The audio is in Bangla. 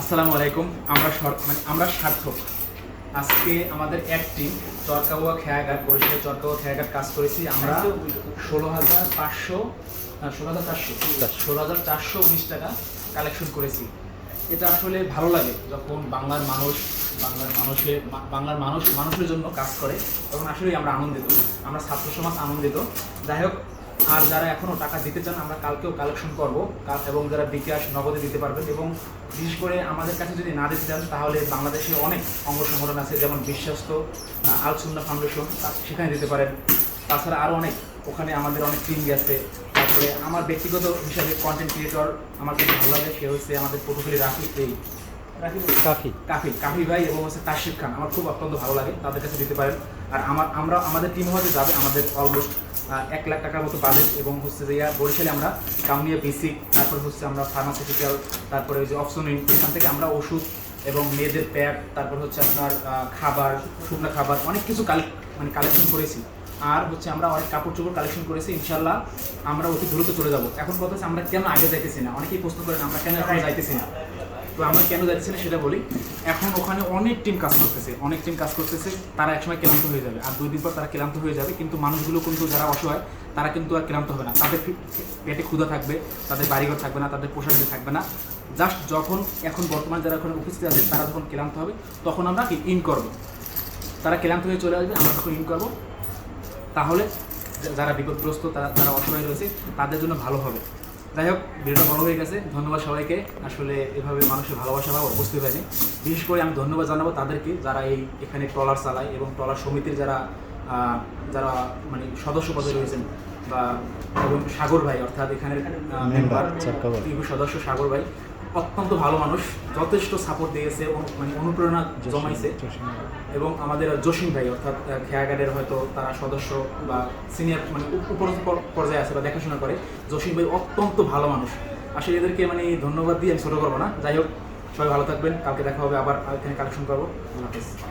আসসালামু আলাইকুম, আমরা মানে আমরা সার্থক। আজকে আমাদের এক টিম চরকাওয়া খেয়াঘাট বরিশালের চরকাওয়া খেয়াঘাট কাজ করেছি। আমরা ষোলো হাজার পাঁচশো ষোলো হাজার চারশো ষোলো হাজার চারশো উনিশ টাকা কালেকশন করেছি। এটা আসলে ভালো লাগে যখন বাংলার মানুষ, বাংলার মানুষের বাংলার মানুষ, মানুষের জন্য কাজ করে, তখন আসলেই আমরা আনন্দিত, আমরা ছাত্র সমাজ আনন্দিত। যাই হোক আর যারা এখনও টাকা দিতে চান আমরা কালকেও কালেকশন করব। এবং যারা বিকাশ নগদে দিতে পারবেন। এবং বিশেষ করে আমাদের কাছে যদি না দিতে চান তাহলে বাংলাদেশে অনেক অঙ্গ সংগঠন আছে যেমন বিশ্বাস্ত আল সুন্না ফাউন্ডেশন সেখানে দিতে পারেন। তাছাড়া আরও অনেক ওখানে আমাদের অনেক টিম গেছে তারপরে আমার ব্যক্তিগত হিসাবে কন্টেন্ট ক্রিয়েটর আমার কাছে ভালো লাগে সে হচ্ছে আমাদের পটুখালী রাফি এই। কাফি। কাফি কাফি ভাই এবং হচ্ছে তাশিফ খান। আমার খুব অত্যন্ত ভালো লাগে তাদের কাছে দিতে পারেন। আর আমার আমরা আমাদের টিম হতে যাবে আমাদের অলমোস্ট এক লাখ টাকার মতো বাজেট এবং হচ্ছে যে বরিশালে আমরা কাউনিয়া বেসিক তারপর হচ্ছে আমরা ফার্মাসিউটিক্যাল তারপরে ওই যে অপশন এখান থেকে আমরা ওষুধ এবং মেয়েদের প্যাড তারপর হচ্ছে আপনার খাবার, শুকনো খাবার, অনেক কিছু কালেক্ট মানে কালেকশন করেছি। আর হচ্ছে আমরা অনেক কাপড় চোপড় কালেকশন করেছি, ইনশাল্লাহ আমরা অতি দ্রুত চলে যাব। এখন কথা হচ্ছে আমরা কেন আগে যাইতেছি না? অনেকেই প্রশ্ন করেন, আমরা কেন এখন যাইতেছি না? তো আমরা কেন যাচ্ছি না সেটা বলি। এখন ওখানে অনেক টিম কাজ করতেছে, অনেক টিম কাজ করতেছে, তারা একসময় ক্লান্ত হয়ে যাবে। আর দুই দিন পর তারা ক্লান্ত হয়ে যাবে, কিন্তু মানুষগুলো কিন্তু যারা অসহায়, তারা কিন্তু আর ক্লান্ত হবে না। তাদের পেটে ক্ষুধা থাকবে, তাদের বাড়িঘর থাকবে না, তাদের পোশাক থাকবে না। জাস্ট যখন এখন বর্তমান যারা ওখানে উপস্থিত আছে, তারা যখন ক্লান্ত হবে, তখন আমরা ইন করব? তারা ক্লান্ত হয়ে চলে আসবে, আমরা তখন ইন করব। তাহলে যারা বিপদগ্রস্ত, তারা, যারা অসহায় রয়েছে, তাদের জন্য ভালো হবে। যাই হোক ভিডিওটা বড় হয়ে গেছে। ধন্যবাদ সবাইকে। আসলে এভাবে মানুষের ভালোবাসা বা উপস্থিত হয়নি। বিশেষ করে আমি ধন্যবাদ জানাব তাদেরকে যারা এই এখানে ট্রলার চালায় এবং ট্রলার সমিতির যারা যারা মানে সদস্য পদে রয়েছেন বা এবং সাগর ভাই অর্থাৎ এখানে মেম্বার সদস্য সাগর ভাই অত্যন্ত ভালো মানুষ যথেষ্ট সাপোর্ট দিয়েছে মানে অনুপ্রেরণা জমাইছে। এবং আমাদের জসিম ভাই অর্থাৎ খেয়াঘাটের হয়তো তারা সদস্য বা সিনিয়র মানে উপ- উপর পর্যায়ে আছে বা দেখাশোনা করে। জসিম ভাই অত্যন্ত ভালো মানুষ। আসলে এদেরকে মানে ধন্যবাদ দিয়ে আমি ছোটো করব না। যাই হোক সবাই ভালো থাকবেন। কালকে দেখা হবে আবার এখানে কালেকশন করব। আল্লাহ হাফেজ।